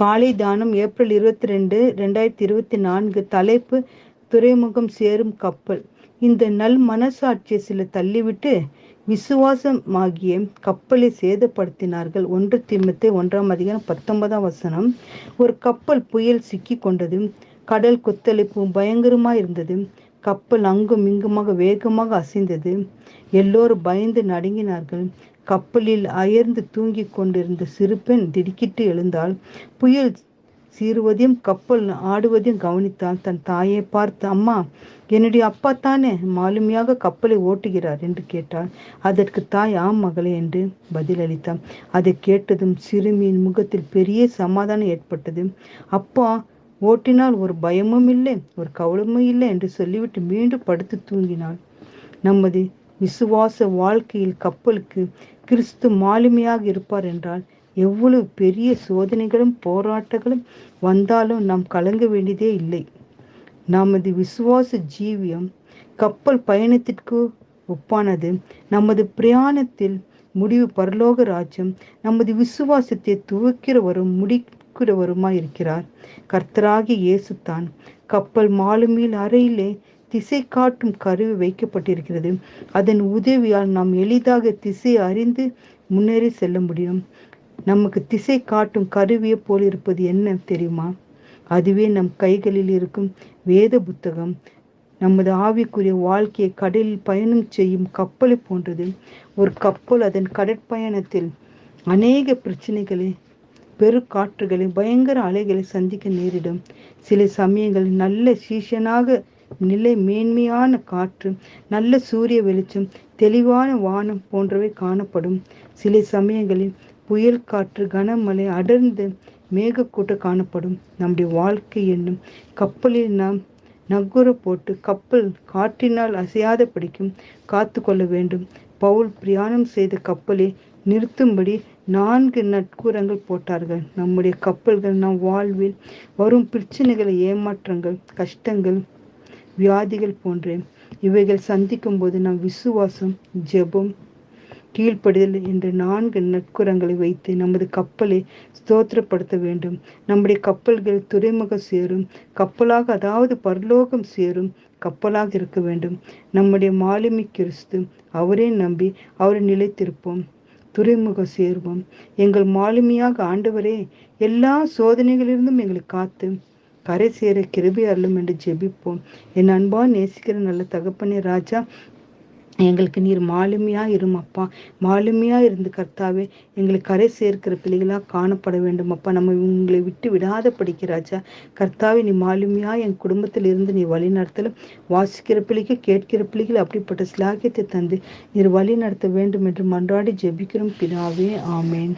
காலை தானம் ஏப்ரல் இருபத்தி ரெண்டு ரெண்டாயிரத்தி இருபத்தி நான்கு தலைப்பு துறைமுகம் சேரும் கப்பல். இந்த நல் மனசாட்சியை சில தள்ளிவிட்டு விசுவாசமாகிய கப்பலை சேதப்படுத்தினார்கள். ஒன்று திமுத்தை ஒன்றாம் அதிகாரம் பத்தொன்பதாம் வசனம். ஒரு கப்பல் புயல் சிக்கி கொண்டது கடல் கொத்தளிப்பு பயங்கரமாக இருந்தது கப்பல் அங்கும் இங்குமாக வேகமாக அசைந்தது. எல்லோரும் பயந்து நடுங்கினார்கள். கப்பலில் அயர்ந்து தூங்கிக் கொண்டிருந்த சிறு பெண் திடுக்கிட்டு எழுந்தாள். புயல் சீறுவதையும் கப்பல் ஆடுவதையும் கவனித்தால் தன் தாயை பார்த்து அம்மா என்னுடைய அப்பா தானே மாலுமியாக கப்பலை ஓட்டுகிறார் என்று கேட்டாள். அதற்கு தாய் ஆம் மகளே என்று பதிலளித்தான் அதை கேட்டதும் சிறுமியின் முகத்தில் பெரிய சமாதானம் ஏற்பட்டது. அப்பா ஓட்டினால் ஒரு பயமும் இல்லை ஒரு கவலமும் இல்லை என்று சொல்லிவிட்டு மீண்டும் படுத்து தூங்கினாள். நமது விசுவாச வாழ்க்கையில் கப்பலுக்கு கிறிஸ்து மாலுமையாக இருப்பார் என்றால் எவ்வளவு பெரிய சோதனைகளும் போராட்டங்களும் வந்தாலும் நாம் கலங்க வேண்டியதே இல்லை. நமது விசுவாச ஜீவியம் கப்பல் பயணத்திற்கு ஒப்பானது. நமது பிரயாணத்தில் முடிவு பரலோக ராஜ்யம் நமது விசுவாசத்தை துவக்கிற வரும் முடி முடிக்கிறவருமாய் இருக்கிறார். கர்த்தராகி இயேசுத்தான் கப்பல் மாலுமியில் அறையிலே திசை காட்டும் கருவி வைக்கப்பட்டிருக்கிறது. அதன் உதவியால் நாம் எளிதாக திசை அறிந்து முன்னேறி செல்ல முடியும். நமக்கு திசை காட்டும் கருவியை போல் இருப்பது என்ன தெரியுமா? அதுவே நம் கைகளில் இருக்கும் வேத புத்தகம். நமது ஆவிக்குரிய வாழ்க்கையை கடலில் பயணம் செய்யும் கப்பலை போன்றது. ஒரு கப்பல் அதன் கடற்பயணத்தில் அநேக பிரச்சனைகளை பெருக்காற்றுகளை பயங்கர அலைகளை சந்திக்க நேரிடும். சில சமயங்கள் நல்ல சீசனாக நிலை மேன்மையான காற்று நல்ல சூரிய வெளிச்சம் தெளிவான வானம் போன்றவை காணப்படும். சில சமயங்களில் புயல் காற்று கனமழை அடர்ந்து மேகக்கூட்டம் காணப்படும். நம்முடைய வாழ்க்கை என்னும் கப்பலில் நாம் நகுர போட்டு கப்பல் காற்றினால் அசையாத படிக்கும் காத்து கொள்ள வேண்டும். பவுல் பிரயாணம் செய்த கப்பலை நிறுத்தும்படி நான்கு நட்கூரங்கள் போட்டார்கள். நம்முடைய கப்பல்கள் நம் வாழ்வில் வரும் பிரச்சனைகளை ஏமாற்றங்கள் கஷ்டங்கள் வியாதிகள் போன்ற. இவைகள் சந்திக்கும் போது நம் விசுவாசம் ஜெபம் கீழ்ப்படிதல் என்ற நான்கு நற்குறங்களை வைத்து நமது கப்பலை ஸ்தோத்திரப்படுத்த வேண்டும். நம்முடைய கப்பல்கள் துறைமுகம் சேரும். கப்பலாக அதாவது பரலோகம் சேரும். கப்பலாக இருக்க வேண்டும். நம்முடைய மாலுமி கிறிஸ்து அவரே நம்பி அவரை நிலைத்திருப்போம். துறைமுகம் சேருவோம். எங்கள் மாலுமியாக ஆண்டவரே எல்லா சோதனைகளிலிருந்தும் எங்களை காத்து கரை சேர கிருபி அருளும் என்று ஜெபிப்போம். என் அன்பா நேசிக்கிற நல்ல தகப்பனே ராஜா எங்களுக்கு நீர் மாலுமையாக இரும் அப்பா இருந்து கர்த்தாவே எங்களுக்கு கரை சேர்க்கிற பிள்ளைகளாக காணப்பட வேண்டும் அப்பா நம்ம உங்களை விட்டு விடாத படிக்கிறாச்சா கர்த்தாவே நீ மாலுமையாக என் குடும்பத்தில் இருந்து நீ வழி நடத்தலும். வாசிக்கிற பிள்ளைக்கு கேட்கிற பிள்ளைகள் அப்படிப்பட்ட சிலாகியத்தை தந்து நீர் வழி நடத்த வேண்டும் என்று மன்றாடி ஜெபிக்கிறோம். பிதாவே ஆமேன்.